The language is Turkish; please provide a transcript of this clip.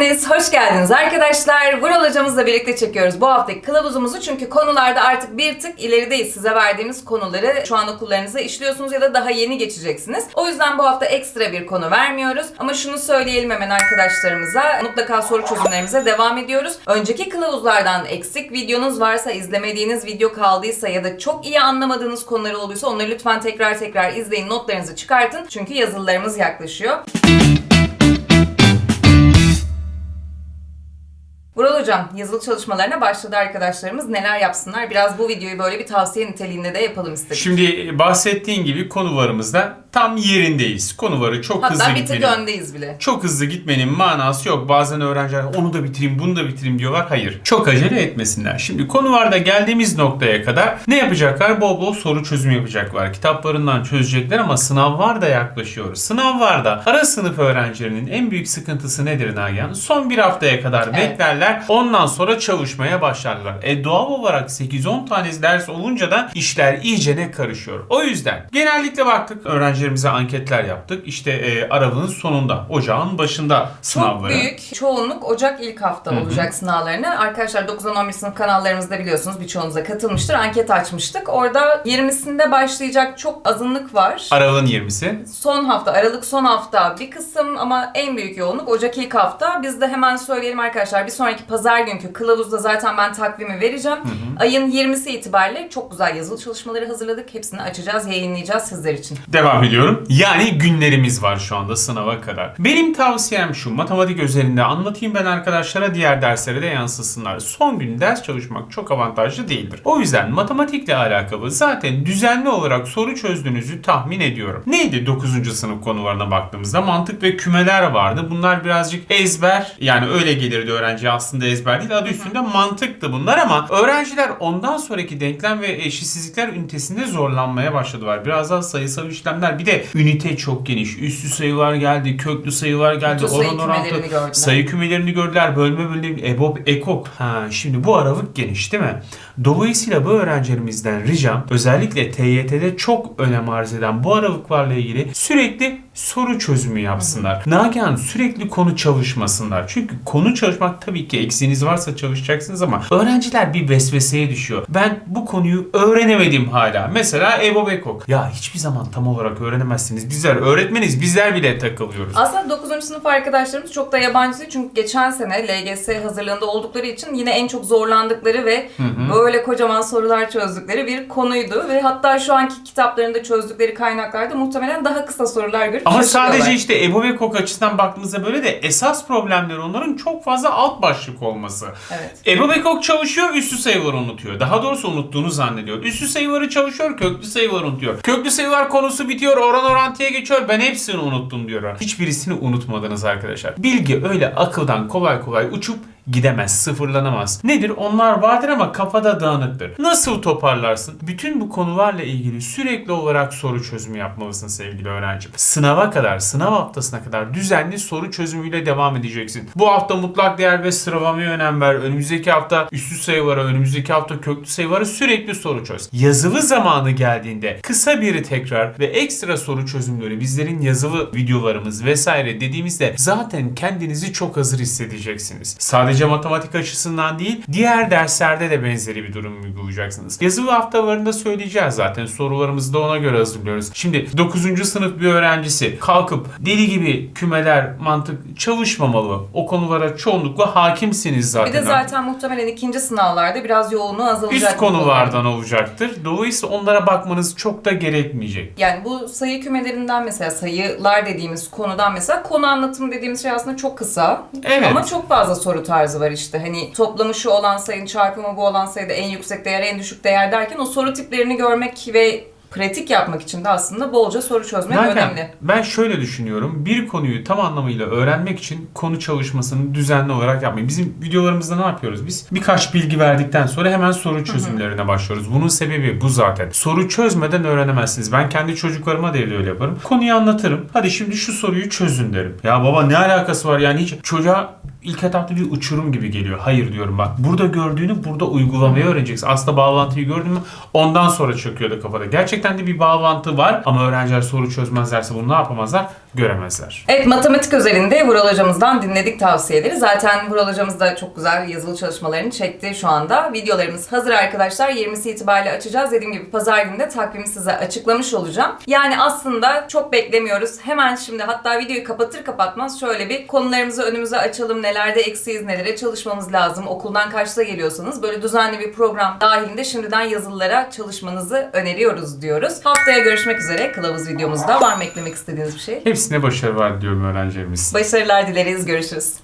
geldiniz, hoş geldiniz arkadaşlar. Vural hocamızla birlikte çekiyoruz bu haftaki kılavuzumuzu. Çünkü konularda artık bir tık ilerideyiz. Size verdiğimiz konuları şu an okullarınızda işliyorsunuz ya da daha yeni geçeceksiniz. O yüzden bu hafta ekstra bir konu vermiyoruz. Ama şunu söyleyelim hemen arkadaşlarımıza. Mutlaka soru çözümlerimize devam ediyoruz. Önceki kılavuzlardan eksik videonuz varsa, izlemediğiniz video kaldıysa ya da çok iyi anlamadığınız konuları olduysa onları lütfen tekrar tekrar izleyin, notlarınızı çıkartın. Çünkü yazılılarımız yaklaşıyor. Vural Hocam yazılı çalışmalarına başladı arkadaşlarımız. Neler yapsınlar? Biraz bu videoyu böyle bir tavsiye niteliğinde de yapalım istedik. Şimdi bahsettiğin gibi konu varımızda tam yerindeyiz. Konu varı çok hızlı Hatta bir tık gitmenin. öndeyiz bile. Çok hızlı gitmenin manası yok. Bazen öğrenciler onu da bitireyim, bunu da bitireyim diyorlar. Hayır. Çok acele etmesinler. Şimdi konu varda geldiğimiz noktaya kadar ne yapacaklar? Bol bol soru çözümü yapacaklar. Kitaplarından çözecekler ama sınav var da yaklaşıyor. Sınav var da ara sınıf öğrencilerinin en büyük sıkıntısı nedir Nagihan? Son bir haftaya kadar Evet. beklerler. Ondan sonra çalışmaya başlarlar. E doğal olarak 8-10 tane ders olunca da işler iyicene karışıyor. O yüzden genellikle baktık öğrencilerimize anketler yaptık. İşte e, Aralık'ın sonunda, ocağın başında Çok sınavları. büyük çoğunluk Ocak ilk hafta olacak sınavlarını. Arkadaşlar 9'dan 11 sınıf kanallarımızda biliyorsunuz birçoğunuza katılmıştır. Anket açmıştık. Orada 20'sinde başlayacak çok azınlık var. Aralık'ın 20'si. Son hafta, Aralık son hafta bir kısım ama en büyük yoğunluk Ocak ilk hafta. Biz de hemen söyleyelim arkadaşlar. Bir sonraki pazar günkü kılavuzda zaten ben takvimi vereceğim. Ayın 20'si itibariyle çok güzel yazılı çalışmaları hazırladık. Hepsini açacağız, yayınlayacağız sizler için. Devam ediyorum. Yani günlerimiz var şu anda sınava kadar. Benim tavsiyem şu. Matematik özelinde anlatayım ben arkadaşlara diğer derslere de yansısınlar. Son gün ders çalışmak çok avantajlı değildir. O yüzden matematikle alakalı zaten düzenli olarak soru çözdüğünüzü tahmin ediyorum. Neydi 9. sınıf konularına baktığımızda? Mantık ve kümeler vardı. Bunlar birazcık ezber. Yani öyle gelirdi öğrenci aslında ezber değil. Adı üstünde mantıktı bunlar ama öğrenciler ondan sonraki denklem ve eşitsizlikler ünitesinde zorlanmaya başladılar. Biraz daha sayısal işlemler. Bir de ünite çok geniş. Üstü sayılar geldi, köklü sayılar geldi, Bütün sayı oran orantı, kümelerini gördüler. sayı kümelerini gördüler, bölme bölme, EBOB, EKOK. Ha, şimdi bu aralık geniş değil mi? Dolayısıyla bu öğrencilerimizden ricam özellikle TYT'de çok önem arz eden bu aralıklarla ilgili sürekli soru çözümü yapsınlar. Nagihan sürekli konu çalışmasınlar. Çünkü konu çalışmak tabii ki eksiğiniz varsa çalışacaksınız ama öğrenciler bir vesveseye düşüyor. Ben bu konuyu öğrenemedim hala. Mesela EBOB, EKOK. Ya hiçbir zaman tam olarak öğrenemezsiniz. Bizler öğretmeniz, bizler bile takılıyoruz. Aslında 9. sınıf arkadaşlarımız çok da yabancı değil. Çünkü geçen sene LGS hazırlığında oldukları için yine en çok zorlandıkları ve böyle kocaman sorular çözdükleri bir konuydu. Ve hatta şu anki kitaplarında çözdükleri kaynaklarda muhtemelen daha kısa sorular görüp Ama sadece işte Ebo ve Kok açısından baktığımızda böyle de esas problemleri onların çok fazla alt başlık olması. Evet. Ebo ve Kok çalışıyor, üstü sayıları unutuyor. Daha doğrusu unuttuğunu zannediyor. Üstü sayıları çalışıyor, köklü sayıları unutuyor. Köklü sayılar konusu bitiyor, oran orantıya geçiyor. Ben hepsini unuttum diyorlar. Hiçbirisini unutmadınız arkadaşlar. Bilgi öyle akıldan kolay kolay uçup gidemez, sıfırlanamaz. Nedir? Onlar vardır ama kafada dağınıktır. Nasıl toparlarsın? Bütün bu konularla ilgili sürekli olarak soru çözümü yapmalısın sevgili öğrencim. Sınava kadar, sınav haftasına kadar düzenli soru çözümüyle devam edeceksin. Bu hafta mutlak değer ve sıralamaya önem ver. Önümüzdeki hafta üstü sayılara, önümüzdeki hafta köklü sayılara sürekli soru çöz. Yazılı zamanı geldiğinde kısa bir tekrar ve ekstra soru çözümleri bizlerin yazılı videolarımız vesaire dediğimizde zaten kendinizi çok hazır hissedeceksiniz. Sadece matematik açısından değil, diğer derslerde de benzeri bir durum uygulayacaksınız. Yazılı haftalarında söyleyeceğiz zaten. Sorularımızı da ona göre hazırlıyoruz. Şimdi 9. sınıf bir öğrencisi kalkıp deli gibi kümeler, mantık çalışmamalı. O konulara çoğunlukla hakimsiniz zaten. Bir de zaten muhtemelen ikinci sınavlarda biraz yoğunluğu azalacak. üst konulardan olacaktır. Dolayısıyla onlara bakmanız çok da gerekmeyecek. Yani bu sayı kümelerinden mesela sayılar dediğimiz konudan mesela konu anlatımı dediğimiz şey aslında çok kısa. Evet. Ama çok fazla soru tarzı var işte. Hani toplamı şu olan sayının çarpımı bu olan sayıda en yüksek değer en düşük değer derken o soru tiplerini görmek ve pratik yapmak için de aslında bolca soru çözmek Zaten önemli. ben şöyle düşünüyorum. Bir konuyu tam anlamıyla öğrenmek için konu çalışmasını düzenli olarak yapmayın. Bizim videolarımızda ne yapıyoruz biz? Birkaç bilgi verdikten sonra hemen soru çözümlerine başlıyoruz. Bunun sebebi bu zaten. Soru çözmeden öğrenemezsiniz. Ben kendi çocuklarıma da öyle yaparım. Konuyu anlatırım. Hadi şimdi şu soruyu çözün derim. Ya baba ne alakası var yani hiç çocuğa ilk etapta bir uçurum gibi geliyor. Hayır diyorum bak burada gördüğünü burada uygulamayı öğreneceksin. Aslında bağlantıyı gördün mü ondan sonra çöküyor da kafada. Gerçekten de bir bağlantı var ama öğrenciler soru çözmezlerse bunu ne yapamazlar? Göremezler. Evet matematik özelinde Vural hocamızdan dinledik tavsiyeleri. Zaten Vural hocamız da çok güzel yazılı çalışmalarını çekti şu anda. Videolarımız hazır arkadaşlar. 20'si itibariyle açacağız. Dediğim gibi pazar günü de takvimi size açıklamış olacağım. Yani aslında çok beklemiyoruz. Hemen şimdi hatta videoyu kapatır kapatmaz şöyle bir konularımızı önümüze açalım. Nelerde eksiyiz, nelere çalışmamız lazım. Okuldan kaçta geliyorsanız böyle düzenli bir program dahilinde şimdiden yazılılara çalışmanızı öneriyoruz diyoruz. Haftaya görüşmek üzere kılavuz videomuzda. Var mı eklemek istediğiniz bir şey? Hepsine başarılar diliyorum öğrencilerimiz. Başarılar dileriz. Görüşürüz.